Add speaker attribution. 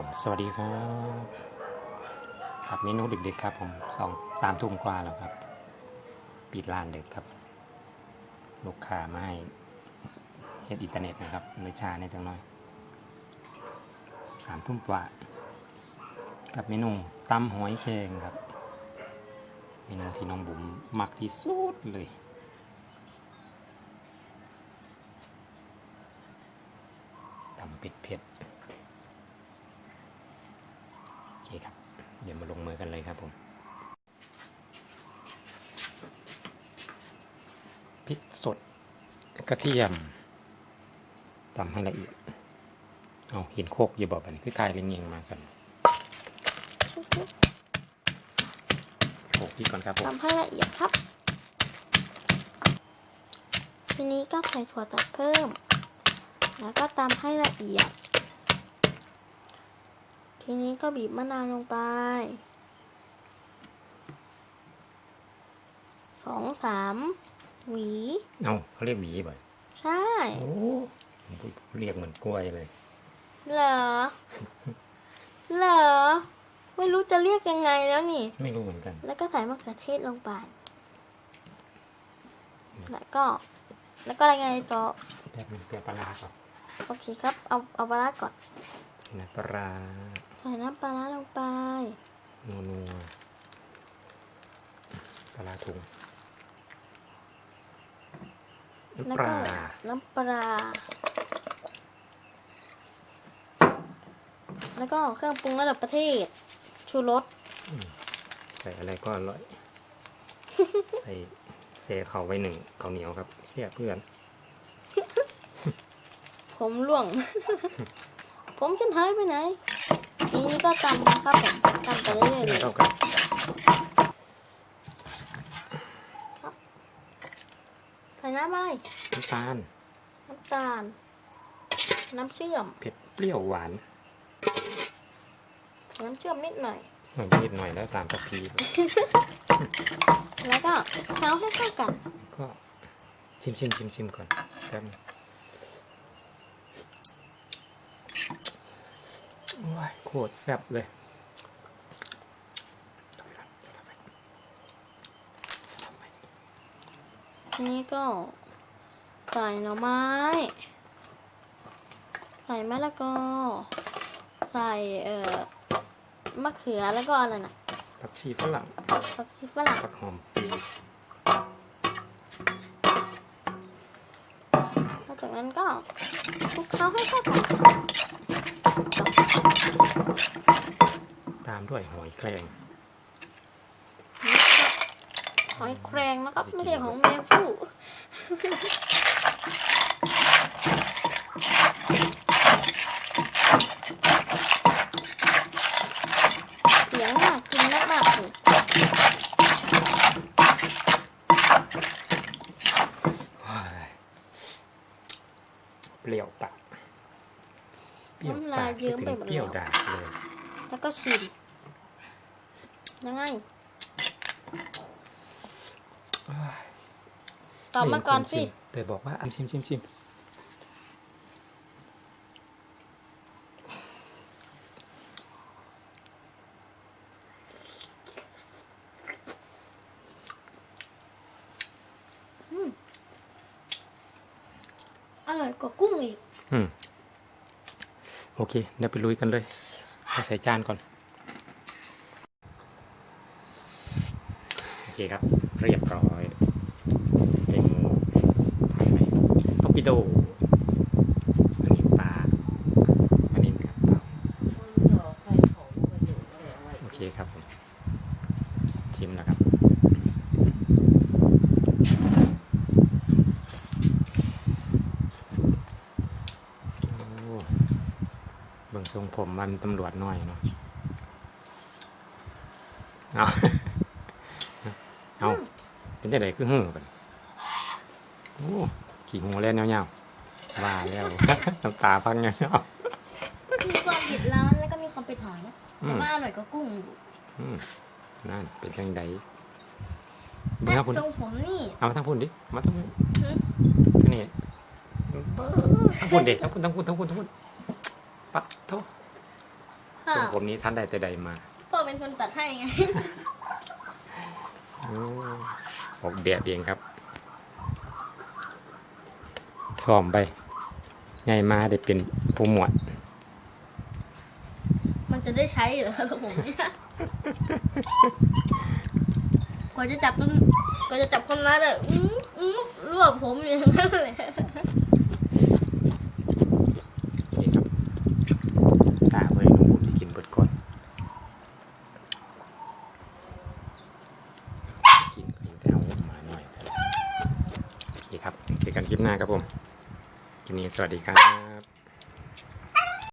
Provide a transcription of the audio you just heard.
Speaker 1: ผม สวัสดีครับ ครับเมนูดึกๆครับผมสองสามทุ่มกว่าแล้วครับ ปิดร้านเด็กครับ ลูกค้ามาให้เฮ็ดอินเทอร์เน็ตนะครับในชาในจังน้อยสามทุ่มกว่า กับเมนูตำหอยแครงครับ เมนูที่น้องบุ๋มมักที่สุดเลยตำเผ็ดๆโอเคครับ เดี๋ยวมาลงมือกันเลยครับผมพริกสดกระเทียมตำให้ละเอียด เอาเห็นโคกอย่าบอกกันคือทายเรียงมากันโขกพริกก่อนครับผม
Speaker 2: ทำให้ละเอียดครับ ทีนี้ก็ใส่ถั่วตัดเพิ่ม แล้วก็ตำให้ละเอียด ทีนี้ก็บีบมะนาวลงไปสองสามหวี
Speaker 1: เอาเขาเรียกหวีบ่อย
Speaker 2: ใช่
Speaker 1: โอ้เรียกเหมือนกล้วยเลย
Speaker 2: เหรอ เหรอ ไม่รู้จะเรียกยังไงแล้วนี่
Speaker 1: ไม่รู้เหมือนกัน
Speaker 2: แล้วก็ใส่มะเขือเทศลงไป แล้วก็ แล้วก็อะไรไงต่อ
Speaker 1: แต่เป็นเกลือปลาร้าก่อน
Speaker 2: โอเคครับ เอาเอาปลาร้าก่อน
Speaker 1: น้ำปลาร้า
Speaker 2: ใส่น้ำปลาร้าลงไป
Speaker 1: นัวนัวๆปลาร้าถุง
Speaker 2: แล้ว
Speaker 1: น้ำป
Speaker 2: ก็
Speaker 1: ลา
Speaker 2: น้ำปลา แล้วก็เครื่องปรุงระดับประเทศ ชูรส
Speaker 1: ใส่อะไรก็อร่อย ใส่เซเขาไว้หนึ่งเขาวเหนียวครับเสียเพื่อน
Speaker 2: ผมล่วง ผมฉันหายไปไหน ทีนี้ก็ตำนะครับผมตำไปเรื่อยๆเล
Speaker 1: ให้
Speaker 2: ย
Speaker 1: เท่ากัน
Speaker 2: ใส่น้ำอะไร
Speaker 1: น้ำตาล
Speaker 2: น้ำตาล น้ำเชื่อม
Speaker 1: เผ็ดเปรี้ยวหวาน
Speaker 2: น้ำเชื่อมนิดหน่อย
Speaker 1: หน่อยนิดหน่อยแล้วสามกะพี
Speaker 2: แล้วก็เคล้าให้เข้ากัน
Speaker 1: ก็ชิมชิมชิมชิมก่อนแป๊บนึง โอ้ยโคตรแซ่บเลย
Speaker 2: ทีนี้ก็ใส่หน่อไม้ ใส่มะละกอ ใส่เอ่อมะเขือแล้วก็อะไรนะ
Speaker 1: ผักชีฝรั่ง
Speaker 2: ผักชีฝรั่ง
Speaker 1: ผักหอมปี
Speaker 2: หลังจากนั้นก็คลุกเคล้าให้เข้ากัน
Speaker 1: ตาม ด้วยหอยแครง
Speaker 2: หอยแครงนะครับไม่ใช่ของแมงผู้เสียงน่ากินมากๆเลย
Speaker 1: ว้ายเปรี้ยวปากเปรี้ยว
Speaker 2: น้ำ
Speaker 1: ปา
Speaker 2: ลาย
Speaker 1: ก
Speaker 2: เยิ้มไป
Speaker 1: ถึง
Speaker 2: หมด
Speaker 1: เปรี้ยว
Speaker 2: แล้ว
Speaker 1: ดากเลย
Speaker 2: แล้วก็ชิม ยังไง
Speaker 1: ว้าย
Speaker 2: ตอบมาก่อนสิ
Speaker 1: ไเห็คชิแต่บอกว่าอันชิมชิมชิม
Speaker 2: อร่อยกว่ากุ้งอีก
Speaker 1: อืม โอเค เดี๋ยวไปลุยกันเลยเอาใส่จานก่อน โอ เคครับ เรียบร้อยเต็มท็อปปิโดอันนี้ปลาอันนี้ครับเปล่าโอเคครับผมชิมนะครับโอ้เบิ่งทรงผมมันตำรวจน้อยเนาะเอา เป็นจังไดคือหื้อกันโอ้ขี่หูเล่นเงาวๆว่าแล้วน้ำตาพังเงา
Speaker 2: มีความเผ็ดร้อนแล้วก็มีความเผ็ดหอยนะ
Speaker 1: ๆอื
Speaker 2: แต่
Speaker 1: ม
Speaker 2: ว่าอร่อยกว่ากุ้งอยู่
Speaker 1: อืมนั่นเป็นจังได
Speaker 2: แต่
Speaker 1: เบิ่งทั้งพุ่น
Speaker 2: ทรงผมนี่
Speaker 1: เอามาทั้งพุ่นดิมาทั้งพุ่น
Speaker 2: หืม
Speaker 1: ที่นี่เบิ่งทั้งพุ่นเด็ทั้งพุ่นทั้งพุ่นทั้งพุ่นทั้งพุ่นปัดเท่า
Speaker 2: ค่ะ
Speaker 1: ส่วนผมนี้ท่านใดแต่ใดมา
Speaker 2: พ่อเป็นคนตัดให้ไง
Speaker 1: ออกแดดเองครับซ้อมไปไงมาได้เป็นผู้หมวด
Speaker 2: มันจะได้ใช้เหรอผมเนี่ยกว่าจะจับต้นกว่าจะจับคนนั้นอะอื้ออื้อรวบผมอย่างนั้นเลย
Speaker 1: นี่ครับตาไว้น้องบุญกินเบิดก่อน กินกินแต่เอามาหน่อยโอเคครับเจอ กันคลิปหน้าครับผมคลิปนี้สวัสดีครับ